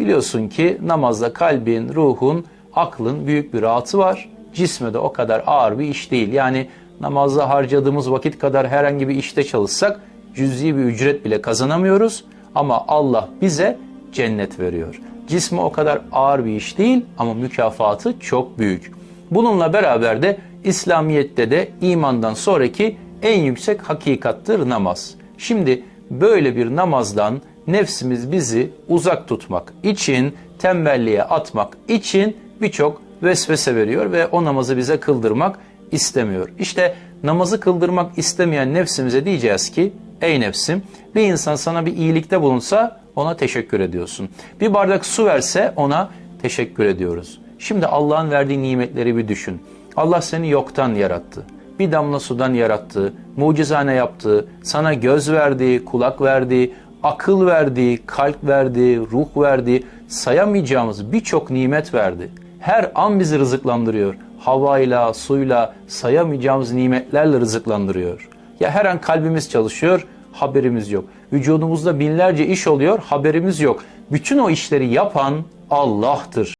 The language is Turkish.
Biliyorsun ki namazda kalbin, ruhun, aklın büyük bir rahatı var. Cisme de o kadar ağır bir iş değil. Yani namazda harcadığımız vakit kadar herhangi bir işte çalışsak cüzi bir ücret bile kazanamıyoruz. Ama Allah bize cennet veriyor. Cisme o kadar ağır bir iş değil ama mükafatı çok büyük. Bununla beraber de İslamiyet'te de imandan sonraki en yüksek hakikattır namaz. Şimdi böyle bir namazdan nefsimiz bizi uzak tutmak için, tembelliğe atmak için birçok vesvese veriyor ve o namazı bize kıldırmak istemiyor. İşte namazı kıldırmak istemeyen nefsimize diyeceğiz ki ey nefsim bir insan sana bir iyilikte bulunsa ona teşekkür ediyorsun. Bir bardak su verse ona teşekkür ediyoruz. Şimdi Allah'ın verdiği nimetleri bir düşün. Allah seni yoktan yarattı. Bir damla sudan yarattı, mucizane yaptı, sana göz verdi, kulak verdi, akıl verdi, kalp verdi, ruh verdi, sayamayacağımız birçok nimet verdi. Her an bizi rızıklandırıyor. Havayla, suyla, sayamayacağımız nimetlerle rızıklandırıyor. Ya her an kalbimiz çalışıyor, haberimiz yok. Vücudumuzda binlerce iş oluyor, haberimiz yok. Bütün o işleri yapan Allah'tır.